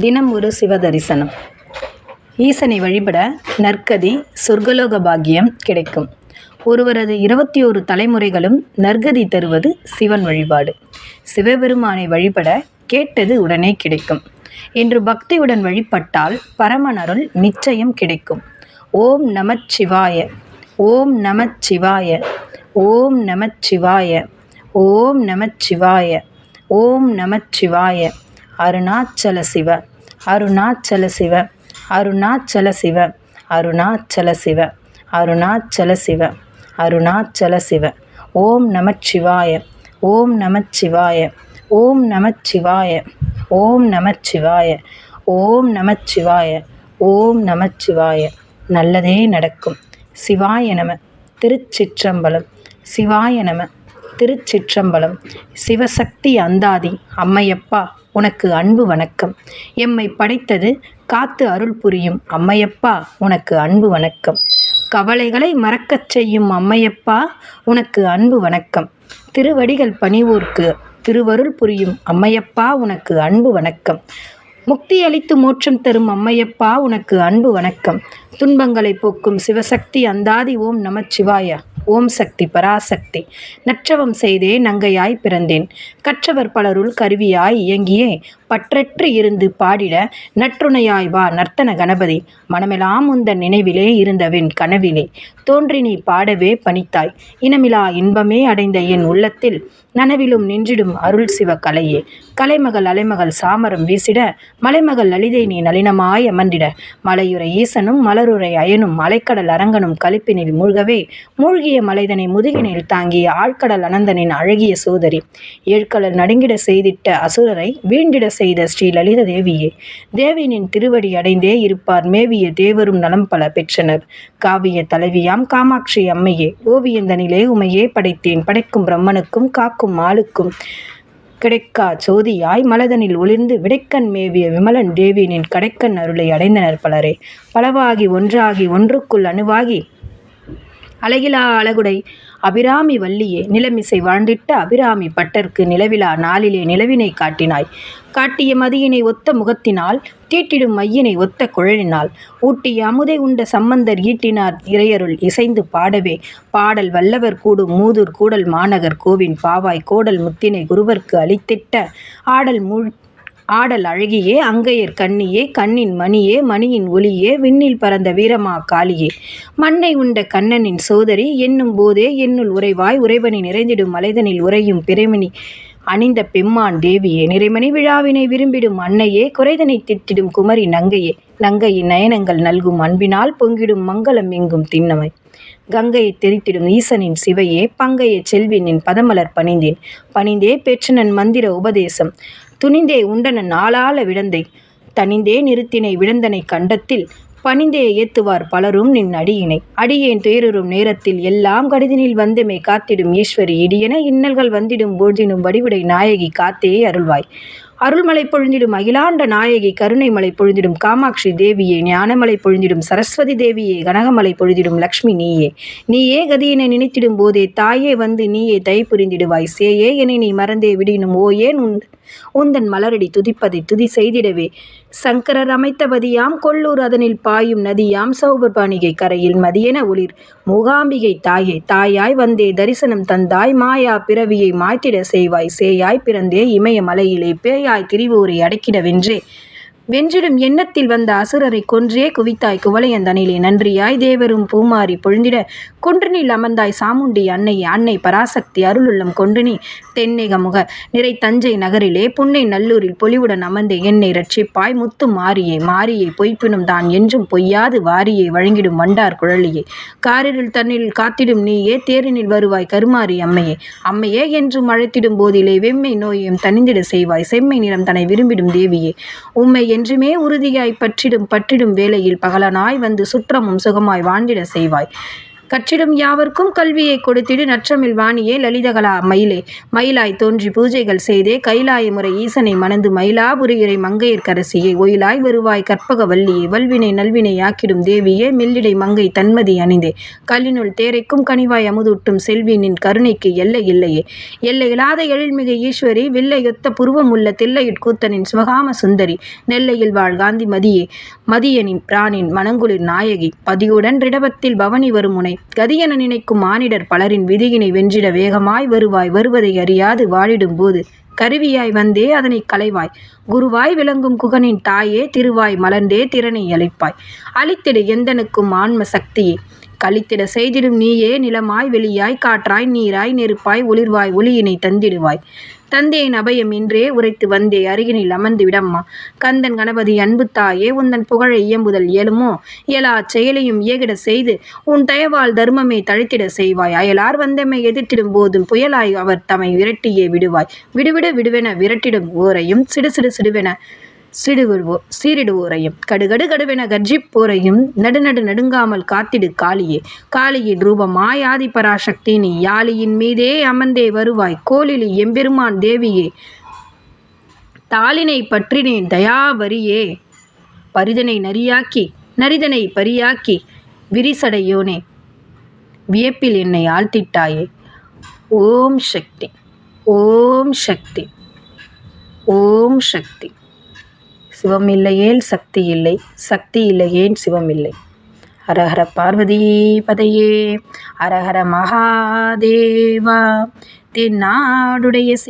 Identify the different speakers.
Speaker 1: தினம் ஒரு சிவதரிசனம் ஈசனை வழிபட நற்கதி சொர்க்கலோக பாக்கியம் கிடைக்கும். ஒருவரது இருபத்தி ஒரு தலைமுறைகளும் நற்கதி தருவது சிவன் வழிபாடு. சிவபெருமானை வழிபட கேட்டது உடனே கிடைக்கும். என்று பக்தியுடன் வழிபட்டால் பரமனருள் நிச்சயம் கிடைக்கும். ஓம் நமச்சிவாய ஓம் நமச்சிவாய ஓம் நமச்சிவாய ஓம் நமச்சிவாய ஓம் நமச்சிவாய அருணாச்சல சிவ அருணாச்சல சிவ அருணாச்சல சிவ அருணாச்சல சிவ அருணாச்சல சிவ அருணாச்சல சிவ ஓம் நமச்சிவாய. ஓம் நமச்சிவாய. ஓம் நமச்சிவாய. ஓம் நமச்சிவாய. ஓம் நமச்சிவாய. ஓம் நமச்சிவாய. நல்லதே நடக்கும். சிவாய நம. திருச்சிற்றம்பலம். சிவாய நம. திருச்சிற்றம்பலம். சிவசக்தி அந்தாதி அம்மையப்பா உனக்கு அன்பு வணக்கம். எம்மை படைத்தது காத்து அருள் புரியும் அம்மையப்பா உனக்கு அன்பு வணக்கம். கவலைகளை மறக்கச் செய்யும் அம்மையப்பா உனக்கு அன்பு வணக்கம். திருவடிகள் பணிவோர்க்கு திருவருள் புரியும் அம்மையப்பா உனக்கு அன்பு வணக்கம். முக்தி அளித்து மோட்சம் தரும் அம்மையப்பா உனக்கு அன்பு வணக்கம். துன்பங்களை போக்கும் சிவசக்தி அந்தாதி ஓம் நமச்சிவாயா. ஓம் சக்தி பராசக்தி. நற்றவம் செய்தே நங்கையாய் பிறந்தேன். கற்றவர் பலருள் கருவியாய் இயங்கியே. பற்றற்று இருந்து பாடிட நற்றுணையாய் வா நர்த்தன கணபதி. மனமெலாம் உந்தன் நினைவிலே இருந்தவன் கனவிலே. தோன்றி நீ பாடவே பணித்தாய். இனமிலா இன்பமே அடைந்த என் உள்ளத்தில் நனவிலும் நின்றிடும் அருள் சிவ கலையே. கலைமகள் அலைமகள் சாமரம் வீசிட மலைமகள் லலிதை நீ நளினமாய் அமர்ந்திட. மலையுறை ஈசனும் மலருரை அயனும் அலைக்கடல் அரங்கனும் கலிப்பினில் மூழ்கவே. மூழ்கிய மலைதனை முதுகினில் தாங்கிய ஆழ்கடல் அனந்தனின் அழகிய சோதரி. ஏழ்கடல் நடுங்கிட செய்திட்ட அசுரரை வீண்டிட செய்த ஸ்ரீ லலித தேவியே தேவியனின் திருவடி அடைந்தே இருப்பார் மேவிய தேவரும் நலம் பல பெற்றனர். காவிய தலைவியாம் காமாட்சி அம்மையே ஓவியந்தனிலே உமையே படைத்தேன். படைக்கும் பிரம்மனுக்கும் காக்கும் ஆளுக்கும் கிடைக்கா சோதியாய் மலதனில் ஒளிர்ந்து விடைக்கண் மேவிய விமலன் தேவியனின் கடைக்கண் அருளை அடைந்தனர் பலரே. பலவாகி ஒன்றாகி ஒன்றுக்குள் அணுவாகி அழகிலா அழகுடை. அபிராமி வள்ளியே நிலமிசை வாழ்ந்திட்ட அபிராமி பட்டர்க்கு நிலவிலா நாளிலே நிலவினை காட்டினாய். காட்டிய மதியினை ஒத்த முகத்தினால் தீட்டிடும் மையினை ஒத்த குழலினால். ஊட்டிய அமுதை உண்ட சம்பந்தர் ஈட்டினார் இறையருள் இசைந்து பாடவே. பாடல் வல்லவர் கூடும் மூதூர் கூடல் மாநகர் கோவின் பாவாய் கோடல் முத்தினை குருவர்க்கு அளித்திட்ட. ஆடல் மூழ் ஆடல் அழகியே அங்கையர் கண்ணியே கண்ணின் மணியே மணியின் ஒளியே விண்ணில் பறந்த வீரமா காளியே. மண்ணை உண்ட கண்ணனின் சோதரி என்னும் போதே என்னுள் உறைவாய் உறைவனி நிறைந்திடும் மலைதனில் உறையும் பிறைமணி அணிந்த பெம்மான் தேவியே நிறைமணி விழாவினை விரும்பிடும் அன்னையே குறைதனை திட்டிடும் குமரி நங்கையே நங்கையின் நயனங்கள் நல்கும் அன்பினால் பொங்கிடும் மங்களம் எங்கும் திண்ணமை. கங்கையை தெரித்திடும் ஈசனின் சிவையே பங்கைய செல்வினின் பதமலர் பணிந்தேன். பணிந்தே பெற்றனன் மந்திர உபதேசம். துணிந்தே உண்டனன் ஆளாள விடந்தை. தனிந்தே நிறுத்தினை விடந்தனை கண்டத்தில் பணிந்தே ஏத்துவார் பலரும் நின் அடியினை. அடியேன் துயருறும் நேரத்தில் எல்லாம் கடிதினில் வந்துமே காத்திடும் ஈஸ்வரி இடியென இன்னல்கள் வந்திடும் போழ்தினும் வடிவுடை நாயகி காத்தே அருள்வாய். அருள்மலை பொழுந்திடும் அகிலாண்ட நாயகி கருணை மலை காமாட்சி தேவியே ஞானமலை பொழுந்திடும் சரஸ்வதி தேவியே கனகமலை பொழிந்திடும் லக்ஷ்மி நீயே. நீயே கதியினை நினைத்திடும் போதே தாயே வந்து நீயே தை புரிந்திடுவாய். சேயே என நீ மறந்தே விடினும் ஓ ஏன் உன் உந்தன் மலரடி துதிப்பதை துதி செய்திடவே. சங்கரர் அமைத்தபதியாம் கொல்லூர் அதனில் பாயும் நதியாம் சௌபர்பாணிகை கரையில் மதியென ஒளிர். மூகாம்பிகை தாயே தாயாய் வந்தே தரிசனம் தந்தாய் மாயா பிறவியை மாய்த்திட செய்வாய். சேயாய் பிறந்தே இமய மலையிலே பேயாய் திரிவோரை அடக்கிட வென்றே வென்றிடும் எண்ணத்தில் வந்த அசுரரை கொன்றே குவித்தாய் குவளையந்தனிலே. நன்றியாய் தேவரும் பூமாரி பொழுந்திட. குன்றினில் அமர்ந்தாய் சாமுண்டி அன்னை அன்னை பராசக்தி அருளுள்ளம் கொன்றினி. தென்னேக முக நிறை தஞ்சை நகரிலே புன்னை நல்லூரில் பொலிவுடன் அமர்ந்தே. என்னை ரட்சிப்பாய் முத்து மாரியே. மாரியை பொய்ப்பினும் தான் என்றும் பொய்யாது வாரியை வழங்கிடும் வண்டார் குழலியே. காரிருள் தன்னில் காத்திடும் நீயே தேரினில் வருவாய் கருமாரி அம்மையே. அம்மையே என்றும் அழைத்திடும் போதிலே வெம்மை நோயையும் தனிந்திட செய்வாய். செம்மை நிறம் தன்னை விரும்பிடும் தேவியே. உம்மை என்றுமே உறுதியாய் பற்றிடும் பற்றிடும் வேளையில் பகலனாய் வந்து சுற்றமும் சுகமாய் வாழ்ந்திட செய்வாய். கற்றிடும் யாவர்க்கும் கல்வியை கொடுத்திடு நற்றமிழ் வாணியே லலிதகலா மயிலே. மயிலாய் தோன்றி பூஜைகள் செய்தே கைலாய முறை ஈசனை மணந்து மயிலாபுரியுரை மங்கையர்க்கரசியே ஒயிலாய் வருவாய் கற்பக வல்லியே வல்வினை நல்வினை ஆக்கிடும் தேவியே. மெல்லிடை மங்கை தன்மதி அணிந்தே. கல்லினுள் தேரைக்கும் கனிவாய் அமுதூட்டும் செல்வினின் கருணைக்கு எல்லை இல்லையே. எல்லையில்லாத எழில்மிகு ஈஸ்வரி வில்லையொத்த புருவமுள்ள தில்லையுட்கூத்தனின் சிவகாம சுந்தரி நெல்லையில் வாழ் காந்தி மதியே. மதியனின் பிராணின் மணங்குளிர் நாயகி. பதியுடன் ரிடபத்தில் பவனி வரும் முனை கதியென நினைக்கும் மானிடர் பலரின் விதியினை வென்றிட வேகமாய் வருவாய் வருவதை அறியாது வாழிடும் போது கருவியாய் வந்தே அதனை களைவாய். குருவாய் விளங்கும் குகனின் தாயே திருவாய் மலர்ந்தே திறனை அளிப்பாய். அளித்திடு எந்தனுக்கும் ஆன்ம சக்தியே. கழித்திட செய்திடும் நீயே நிலமாய் வெளியாய் காற்றாய் நீராய் நெருப்பாய் ஒளிர்வாய் ஒளியினை தந்திடுவாய். தந்தையின் அபயம் இன்றே உரைத்து வந்தே அருகினில் அமர்ந்து விடம்மா கந்தன் கணபதி அன்பு தாயே உந்தன் புகழை இயம்புதல் இயலுமோ? இயலா செயலையும் இயகிட செய்து உன் தயவால் தர்மமே தழைத்திட செய்வாய். அயலார் வந்தமை எதிர்த்திடும் போதும் புயலாய் அவர் தம்மை விரட்டியே விடுவாய். விடுவிட விடுவென விரட்டிடும் ஓரையும் சிடு சிடு சிடுவென சிடுவிடுவோ சீரிடுவோரையும் கடுகடு கடுவென கர்ஜிப்போரையும் நடுநடு நடுங்காமல் காத்திடு காளியே. காளியின் ரூபமாய் ஆதி பராசக்தி நீ யாழியின் மீதே அமர்ந்தே வருவாய். கோலிலி எம்பெருமான் தேவியே தாளினை பற்றினேன் தயாவரியே. பரிதனை நரியாக்கி நரிதனை பரியாக்கி விரிசடையோனே. வியப்பில் என்னை ஆழ்த்திட்டாயே. ஓம் சக்தி ஓம் சக்தி ஓம் சக்தி. சிவம் இல்லையேல் சக்தி இல்லை. சக்தி இல்லையேன் சிவம் இல்லை ஹரஹர பார்வதி பதையே ஹரஹர மகாதேவா தென்னாடுடைய சி